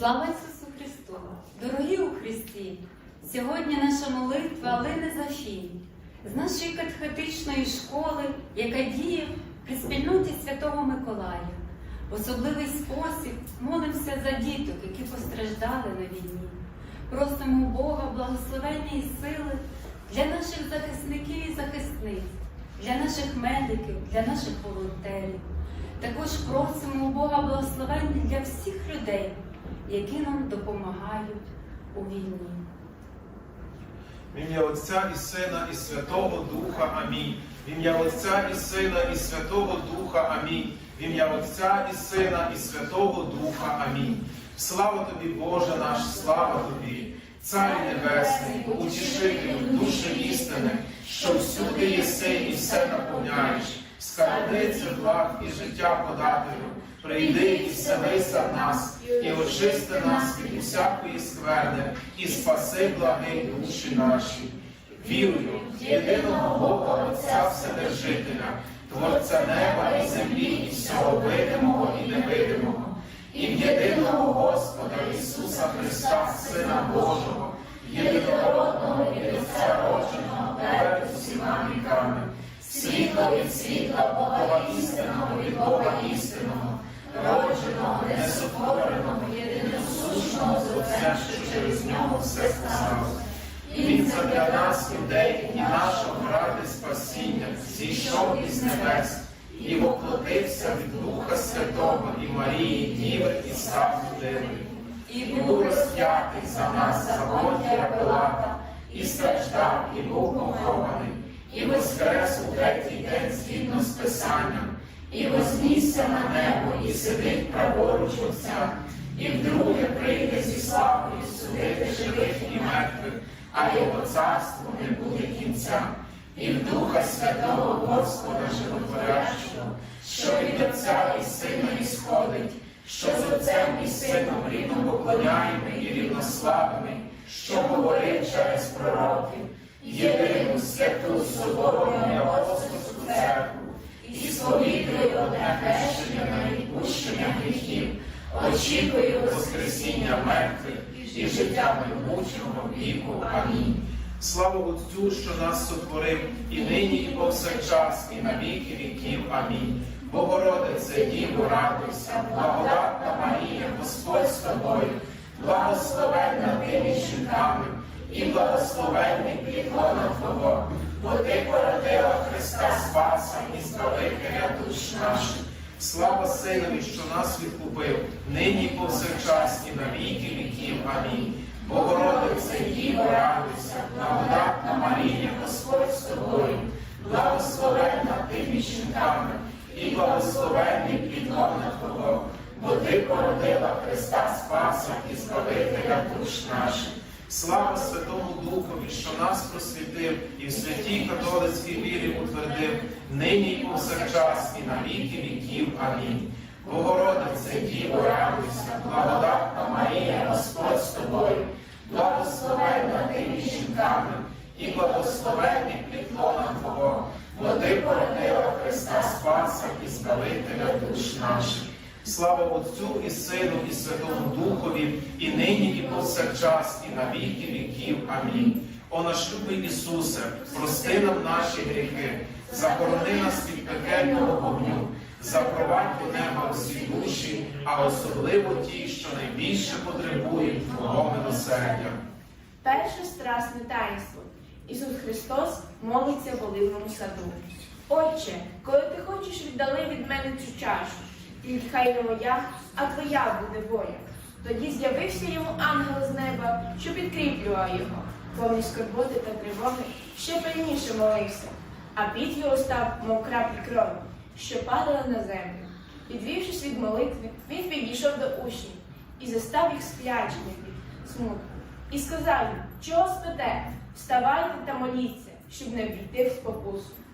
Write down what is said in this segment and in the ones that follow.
Слава Ісусу Христу! Дорогі у Христі! Сьогодні наша молитва лине за з нашої катехетичної школи, яка діє при спільноті Святого Миколая. В особливий спосіб молимося за діток, які постраждали на війні. Просимо Бога благословення і сили для наших захисників і захисниць, для наших медиків, для наших волонтерів. Також просимо у Бога благословення для всіх людей, які нам допомагають у війні. В ім'я Отця і Сина, і Святого Духа. Амінь. Ім'я Отця і Сина, і Святого Духа. Амінь. В ім'я Отця і Сина, і Святого Духа. Амінь. Слава тобі, Боже наш, слава тобі, Царю Небесний, утішителю, душі істини, що всюди єси і все наповняєш, скарбниця благ і життя подателю. Прийди і вселися в нас, і очисти нас від усякої скверни, і спаси благи душі наші. Вірую в єдиного Бога Отця Вседержителя, Творця неба і землі, і всього видимого і невидимого, і в єдиного Господа Ісуса Христа, Сина Божого, єдинородного від Отця родженого перед усіма віками, світло від світла Бога істинного від Бога істинного, родженого, несотвореного, єдиносушного з Отцем, що через нього все сталося. Він задля нас, людей, і нашого ради спасіння, зійшов із небес і воплотився від Духа Святого і Марії, Діви, і став людиною. І був за нас за Понтія Пилата, і страждав, і був похований, і воскрес у третій день згідно з Писанням, і вознісся на небо, і сидить праворуч Отця, і вдруге прийде зі славою судити живих і мертвих, а його царство не буде кінця. І в Духа Святого Господа Животворящого, що від Отця і Сина ісходить, що з Отцем і Сином рівно поклоняємо і рівнославими, що говорив через пророків, єдину святу соборну і апостольську церкву, і сповідую одне хрещення на відпущення гріхів, очікую Воскресіння мертвих і життя майбутнього віку. Амінь. Слава Отцю, що нас сотворив, і нині, і повсякчас, і на віки віків. Амінь. Богородице, Діво, радуйся, благодатна Марія, Господь з тобою, благословенна ти між жінками, і благословенний плітлона Твого, бо ти породила Христа Спаса і Збавителя душ наших. Слава Синові, що нас відкупив, нині повсякчас, і на віки віків. Амінь. Богородице, Діво, радуйся, благодатна Марія, Господь з тобою, благословенна ти між жінками, і благословенний плідлона Твого, бо ти породила Христа Спаса і Збавителя душ наших. Слава Святому Духові, що нас просвітив і в святій католицькій вірі утвердив, нині і повсякчас, і на віки віків. Амінь. Богородице, Діво, радуйся, благодатна Марія, Господь з тобою, благословенна ти між жінками, і благословенний плітлона Твого, бо ти породила Христа Спаса і Збавителя душ наших. Слава Отцю і Сину, і Святому Духові, і нині, і повсякчас, і на віки віків. Амінь. О наш любий Ісусе, прости нам наші гріхи, захорони нас від пекельного вогню, запровадь до неба всі душі, а особливо ті, що найбільше потребують Твого милосердя. Перше страсне таїнство. Ісус Христос молиться в оливному саду. Отче, коли ти хочеш віддали від мене цю чашу, тільки хай не моя, а твоя буде воля. Тоді з'явився йому ангел з неба, що підкріплював його. Повні скорботи та тривоги ще пильніше молився, а під його став, мов краплі крові, що падала на землю. Підвівшись від молитви, він підійшов до учнів і застав їх сплячими від смутку. І сказав їм, чого спите? Вставайте та моліться, щоб не війти в спокусу.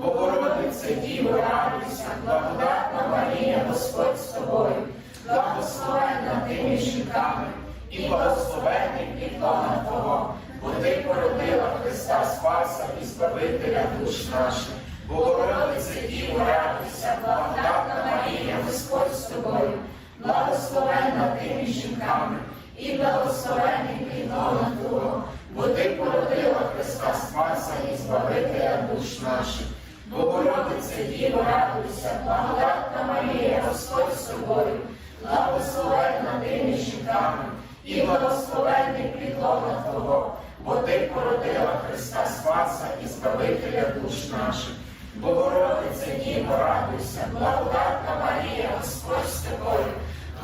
Богородице, Діво, радуйся, благодатна Марія, Господь з тобою, благословенна ти між жінками, і благословений підлона Твого, бо ти породила Христа Спаса і Збавителя душ наших. Богородице, Діво, радуйся, благодатна Марія, Господь з тобою, благословенна ти між жінками, і благословений підлона Твого, бо ти породила Христа Спаса і Збавителя душ наших. Богородице, Діво, радуйся, благодатна Марія, Господь з тобою, благословенна ти між жінками, і благословений підлона Твого, бо ти породила Христа Спаса і Збавителя душ наших. Богородице, Діво, радуйся, благодатна Марія, Господь з тобою,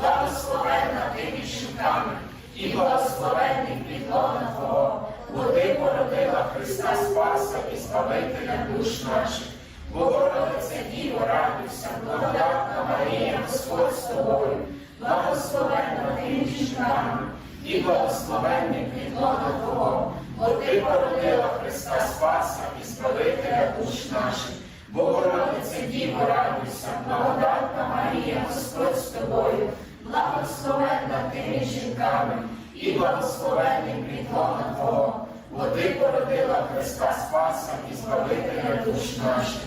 благословенна ти між жінками, і благословений підлона Твого, бо ти породила Христа Спаса і Збавителя душ наших. Богородице, Діво, радуйся, благодатна Марія, Господь з тобою, благословенна ти між жінками, і благословенний підлона Твого, бо ти породила Христа Спаса і Збавителя душ наших. Богородице, Діво, радуйся, благодатна Марія, Господь з тобою, благословенна ти між жінками, і благословенний підлона Твого, бо ти породила Христа Спаса і Збавителя душ наших.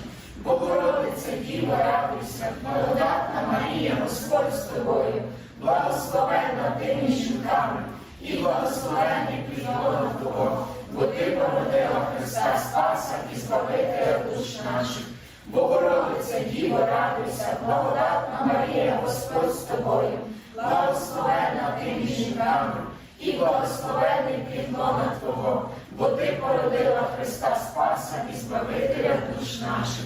Богородице, Діво, радуйся, благодатна Марія, Господь з тобою, благословенна ти між жінками, і благословенний підлона Твого, бо ти породила Христа Спаса і Збавителя душ наших. Богородице, Діво, радуйся, благодатна Марія, Господь з тобою, благословенна ти між жінками, і благословений підлона Твого, бо ти породила Христа Спаса і Збавителя душ наших.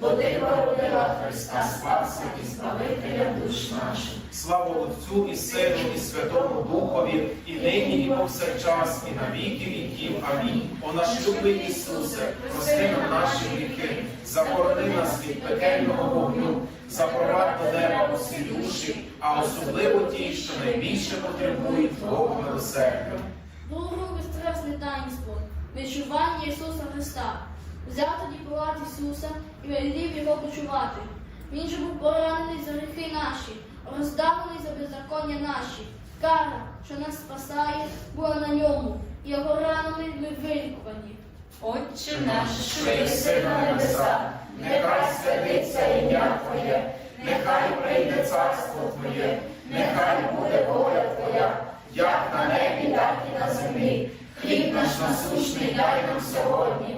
бо ти породила Христа Спаса і Збавителя душ наших. Слава Отцю і Сину, і Святому Духові, і нині, і повсякчас, і на віки віків. Амінь. О наш любий Ісусе, прости нам наші гріхи, заборони нас від пекельного вогню, запровадь до неба усі душі, а особливо ті, що найбільше потребують Твого милосердя. Другу безстресне таїнство, відчування Ісуса Христа. Взяв тоді пилат Ісуса і велів його почувати. Він же був поранений за гріхи наші, роздавлений за беззаконня наші. Кара, що нас спасає, була на ньому, і його ранами ми вилікувані. Отче наш, що єси на небеса, нехай святиться ім'я Твоє, нехай прийде царство Твоє, нехай буде воля Твоя, як на небі, так і на землі. Хліб наш насущний дай нам сьогодні,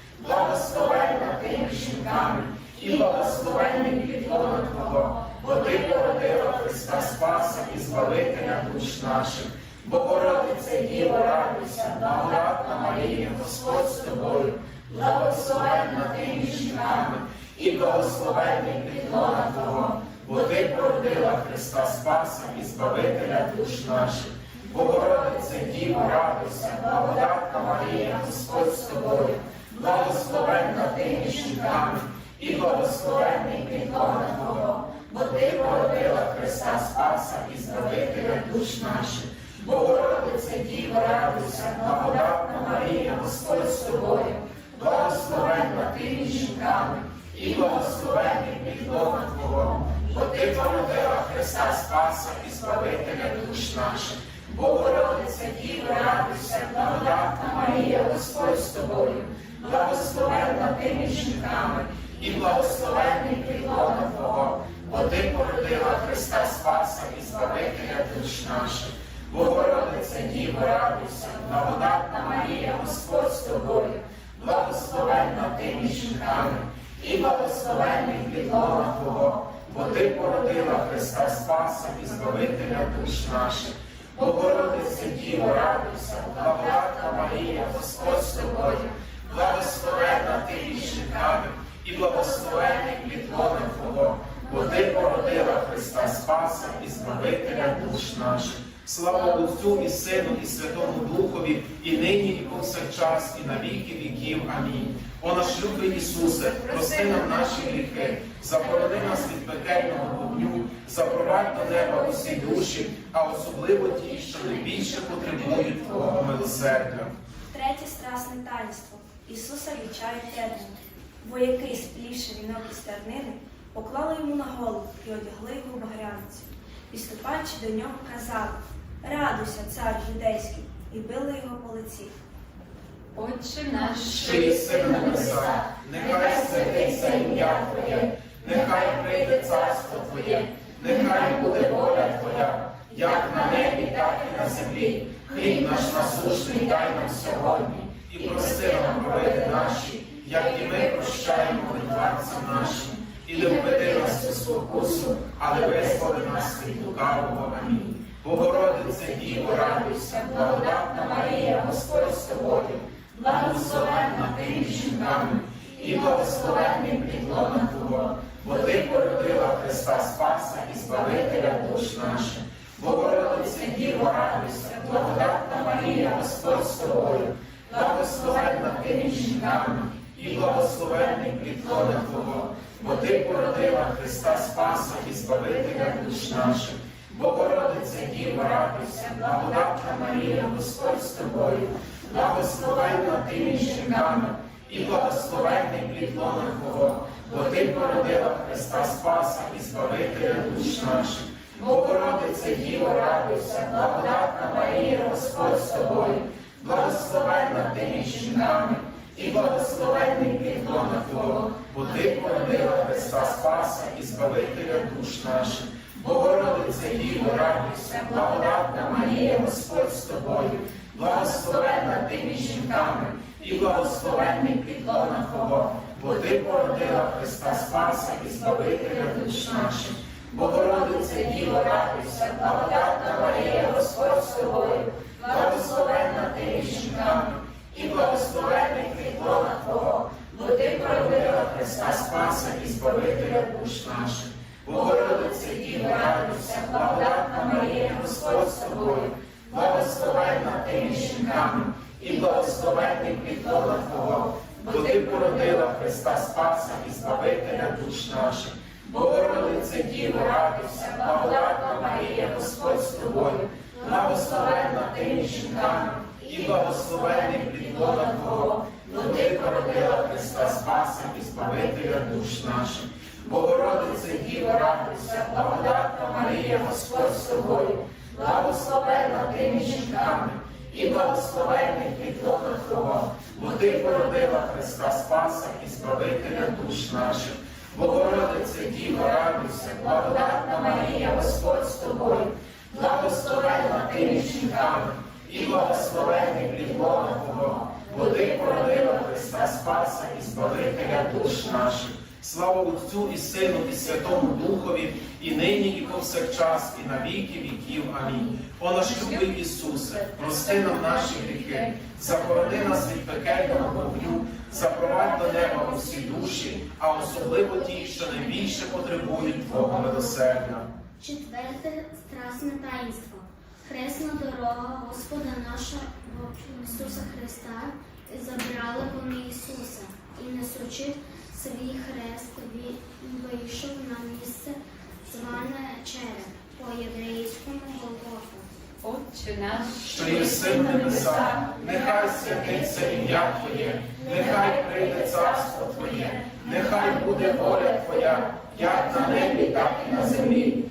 благословенна ти між жінками, і благословений підлона Твого, бо ти породила Христа Спаса і Збавителя душ наших. Богородице, Діво, радуйся, благодатна Марія, Господь з тобою, благословенна ти між жінками, і благословений підлона Твого, бо ти породила Христа Спаса і Збавителя душ наших. Богородице, Діво, радуйся, благодатна Марія, Господь з тобою, благословенна ти між жінками, і благословенний підлога Твого, бо ти породила Христа Спаса і Збавителя душ наших. Богородице, Діво, радуйся, благодатна Марія, Господь з тобою, благословенна ти між жінками, і благословенний підлога Твого, бо ти породила Христа Спаса і Збавителя душ наших. Богородице, Діво, радуйся, благодатна Марія, Господь з тобою, благословенна ти між жінками, і благословенний підлога Твого, бо ти породила Христа Спаса і Збавителя душ наших. Богородице, Діво, радуйся, благодатна Марія, Господь з тобою, благословенна ти між жінками, і благословенний підлога Твого, бо ти породила Христа Спаса і Збавителя душ наших. Богородице, Діво, радуйся, благодатна Марія, Господь з тобою, благословенна ти між жінками, і благословенний підлога Твого, бо ти породила Христа Спаса і Збавителя душ наших. Слава Отцю і Сину, і Святому Духові, і нині, і повсякчас, і на віки віків. Амінь. О наш любий Ісусе, прости нам наші гріхи, заборони нас від пекельного вогню, запровадь до неба усі душі, а особливо ті, що найбільше потребують Твого милосердя. Третє страсне таїнство. Ісуса вічають термін. Вояки, сплівши вінок із тернини, поклали йому на голову і одягли його в багряницю. Підступаючи до нього, казали Радуйся, цар юдейський, і били його по лиці. Отче наш, Що єси на небесах, нехай святиться ім'я Твоє, нехай прийде царство Твоє, нехай буде воля Твоя, як на небі, так і на землі. Хліб наш насущний дай нам сьогодні, і прости нам провини наші, як і ми прощаємо винуватцям нашим. І не введи нас у спокусу, але визволи нас від лукавого. Амінь. Богородице, Діво, радуйся, благодатна Марія, Господь з тобою, благословенна ти жінками, і благословенний підлона Твого, бо ти породила Христа Спаса і Збавителя душ наших. Богородице, Діво, радуйся, благодатна Марія, Господь з тобою, ти між жінками, і благословенний підлона Твого, бо ти породила Христа Спаса і Збавителя душ наших. Богородице, Діво, радуйся, благодатна Марія, Господь з тобою, благословенна ти між жінками, і благословенний підлона Твого, бо ти породила Христа Спаса і Збавителя душ наших. Богородице, Діво, радуйся, благодатна Марія, Господь з тобою, благословенна ти між жінками, і благословенний підлона Твого, бо ти породила Христа Спаса і Збавителя душ наших. Богородице, Діво, радуйся, благодатна Марія, Господь з тобою, благословенна ти між жінками, і благословенний підлона Твого, бо ти породила Христа Спаса і Збавителя душ наших. Богородице, Діво, радуйся, благодатна Марія, Господь з тобою, благословенна ти між жінками, і благословенний підлона Твого, бо ти Христа Спаса і Збавителя душ наших. Богородице, Діво, радуйся, благодатна Марія, Господь з тобою, благословенна ти між жінками, і благословенний підлона Твого, бо породила Христа Спаса і Збавителя душ наших. Богородице, Діво, радуйся, благодатна Марія, Господь з тобою, благословенна ти між жінками, і благословенний підлона Твого, бо ти породила Христа Спаса і Збавителя душ наших. Богородице, Діво, радуйся, благодатна Марія, Господь з тобою, благословенна ти між жінками, і благословенний підлона Твого, бо ти породила Христа Спаса і Збавителя душ наших. Богородице, Діво, радуйся, благодатна Марія, Господь з тобою, благословенна ти жінками, і благословенний підлона Твого, бо породила Христа Спаса і Збавителя душ наших. Слава Отцю і Сину, і Святому Духові, і нині, і повсякчас, і на віки віків. Амінь. О наш любий Ісусе, прости нам наші гріхи, заборони нас від пекельного вогню, запровадь до неба усі душі, а особливо ті, що найбільше потребують Твого милосердя. Четверте страсне таїнство. Хресна дорога Господа нашого Ісуса Христа забрали вони Ісуса і, несучи свій хрест, вийшов на місце, зване череп, по-єврейському Голгофа. Отче наш, що єси в небесах, нехай святиться ім'я Твоє, нехай прийде царство Твоє, нехай буде воля Твоя, як на небі, так і на землі.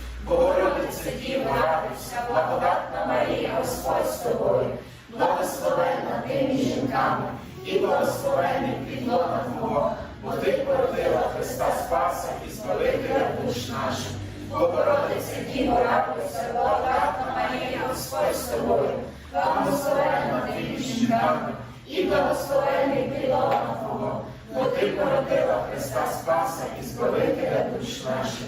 Богородице, Діво, радуйся, благодатна Марія, Господь з тобою, благословенна ти між жінками, і благословенний плід лона Твого, бо ти породила Христа Спаса і Збавителя душ наших. Богородице, Діво, радуйся, благодатна Марія, Господь з тобою, благословенна ти між жінками, і благословенний плід лона Твого, бо ти породила Христа Спаса і Збавителя душ наших.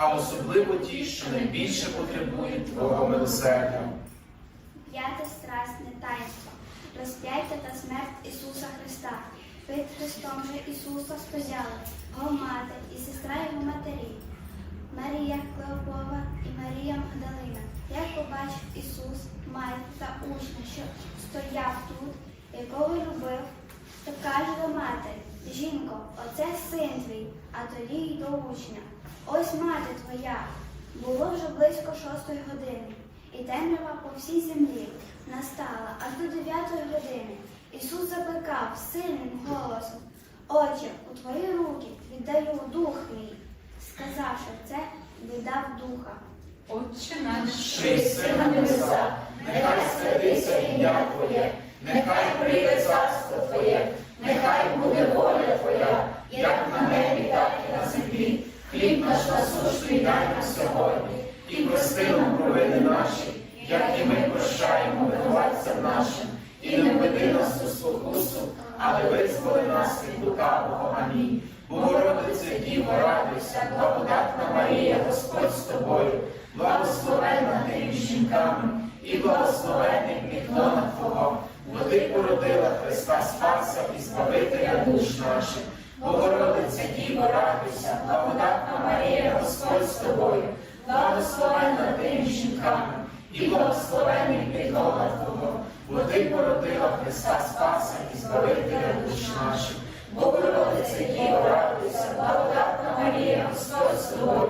а особливо ті, що найбільше потребують Твого милосердя. П'яте страсне таїнство. Розп'яття та смерть Ісуса Христа. Під Христом же Ісуса стояли його мати і сестра його матері. Марія Клеопова і Марія Магдалина. Як побачив Ісус матір та учня, що стояв тут, якого любив, то каже до матері, жінко, оце син твій, а тоді й до учня. Ось мати твоя. Було вже близько шостої години, і темрява по всій землі настала аж до дев'ятої години. Ісус закликав сильним голосом, Отче, у твої руки віддаю дух мій. Сказавши це, віддав духа. Отче наш, Що на небесах, нехай святиться ім'я Твоє, нехай прийде царство Твоє, нехай буде воля Твоя, Спаса і Збавителя душ наших. Богородице, Діво, радуйся, благодатна Марія, Господь з тобою, благословенна ти між жінками, і благословенний плід лона Твого, бо ти породила Христа Спаса і Збавителя душ наших. Богородице, Діво, радуйся, благодатна Марія, Господь з тобою,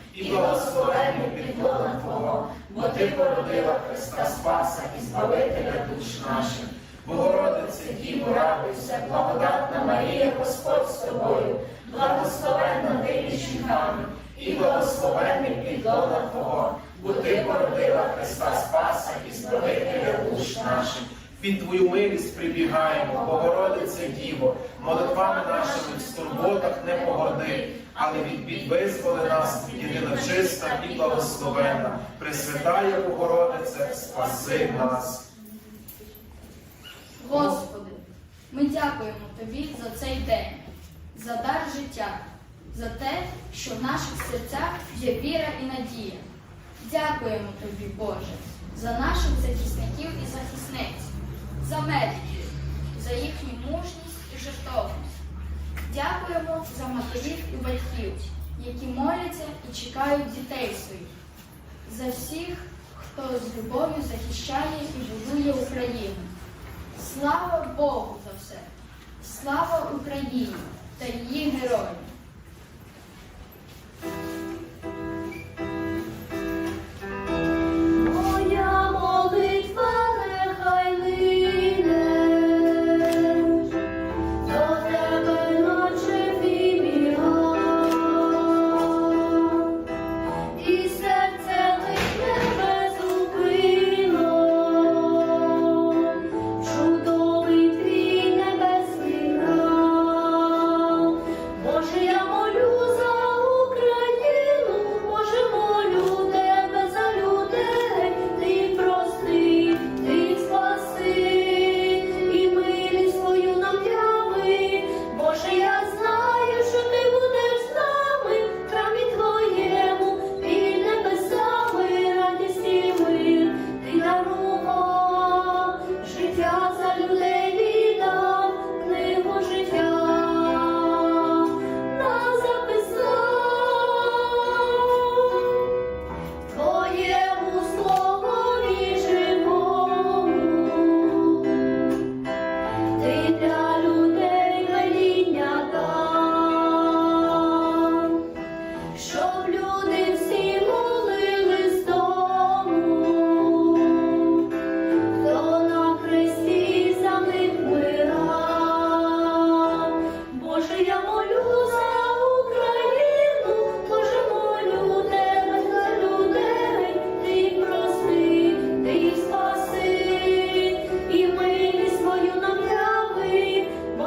і благословенний підлона Твого, бо Ти породила Христа Спаса і Збавителя душ наших. Богородице Діво, радуйся, благодатна Марія, Господь з тобою, благословенна ти між жінками, і благословенний підлона Твого, бо Ти породила Христа Спаса і Збавителя душ наших. Під Твою милість прибігаємо, Богородице Діво, молитвами нашими в стурботах не погорди, але від визволи нас, єдина чиста і благословенна. Пресвятає Богородице, спаси нас. Господи, ми дякуємо Тобі за цей день, за дар життя, за те, що в наших серцях є віра і надія. Дякуємо Тобі, Боже, за наших захисників і захисниць, за медиків, за їхню мужність і жертовність. Дякуємо за матерів і батьків, які моляться і чекають дітей своїх, за всіх, хто з любов'ю захищає і будує Україну. Слава Богу за все! Слава Україні та її героям!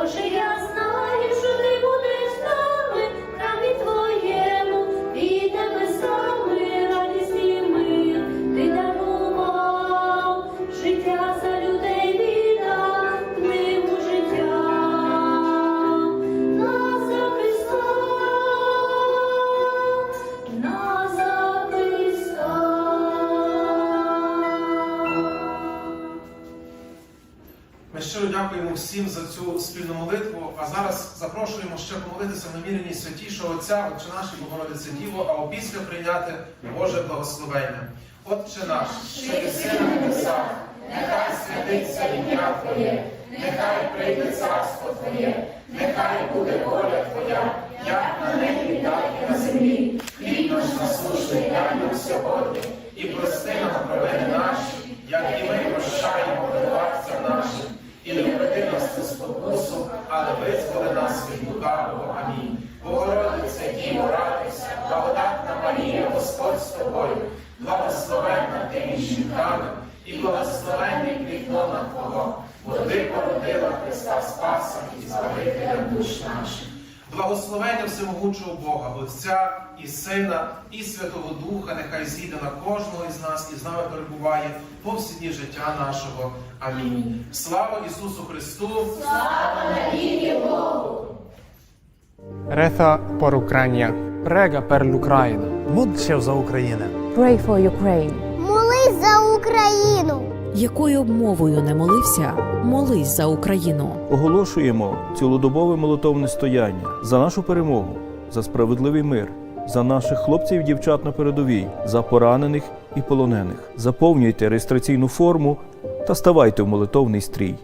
Яви. Боже, Отця, Отче нашій Богородице Діво, а опісля прийняти Боже благословення. Отче наш, що єси на небесах, нехай святиться ім'я Твоє, нехай прийде царство Твоє, нехай буде воля Твоя, як на небі, так і на землі. Хліб наш насущний дай нам сьогодні, і прости нам провини наші, як і ми прощаємо винуватцям нашим. І не веди нас у спокусу, але визволи нас від лукавого. Господь з тобою, благословенна ти між жінками, і благословенний плід лона Твого, бо ти породила Христа Спаса і Збавителя душ наших. Благословення всемогучого Бога, Отця і Сина, і Святого Духа, нехай зійде на кожного із нас і з нами перебуває по всі дні життя нашого. Амінь. Слава Ісусу Христу! Reza por Ucrania. Prega per l'Ucraina. Módl за Україну. Pray for Ukraine. Молись за Україну. Якою б мовою не молився, молись за Україну. Оголошуємо цілодобове молитовне стояння за нашу перемогу, за справедливий мир, за наших хлопців і дівчат на передовій, за поранених і полонених. Заповнюйте реєстраційну форму та ставайте в молитовний стрій.